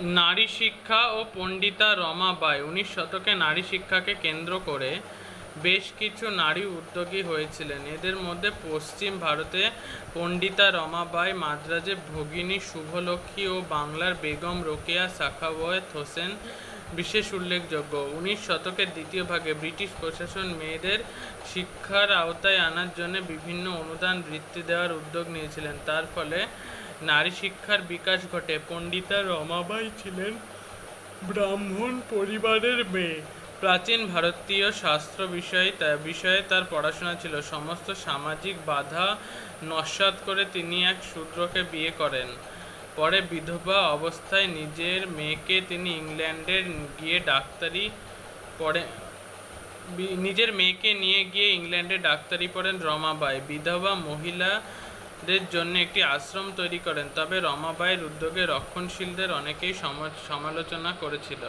নারী শিক্ষা ও পণ্ডিতা রমাবাই উনিশ শতকে নারী শিক্ষাকে কেন্দ্র করে বেশ কিছু নারী উদ্যোগী হয়েছিলেন। এদের মধ্যে পশ্চিম ভারতে পণ্ডিতা রমাবাই মাদ্রাজে ভগিনী শুভলক্ষ্মী ও বাংলার বেগম রোকেয়া সাখাওয়াত হোসেন বিশেষ উল্লেখযোগ্য। উনিশ শতকের দ্বিতীয় ভাগে ব্রিটিশ প্রশাসন মেয়েদের শিক্ষার আওতায় আনার জন্য বিভিন্ন অনুদান বৃত্তি দেওয়ার উদ্যোগ নিয়েছিলেন। তার ফলে নারী শিক্ষার বিকাশ ঘটে। পণ্ডিতা রমাবাই ছিলেন ব্রাহ্মণ পরিবারের মেয়ে। প্রাচীন ভারতীয় শাস্ত্র বিষয়ে বিষয়ে তার পড়াশোনা ছিল। সমস্ত সামাজিক বাধা নস্যাৎ করে তিনি এক শূদ্রকে বিয়ে করেন। পরে বিধবা অবস্থায় নিজের মেয়েকে তিনি ইংল্যান্ডের গিয়ে ডাক্তারি পড়ে নিজের মেয়েকে নিয়ে গিয়ে ইংল্যান্ডে ডাক্তারি পড়েন রমাবাই। বিধবা মহিলাদের জন্য একটি আশ্রম তৈরি করেন তবে রমাবাইয়ের উদ্যোগে রক্ষণশীলদের অনেকেই সম- সমালোচনা করেছিল।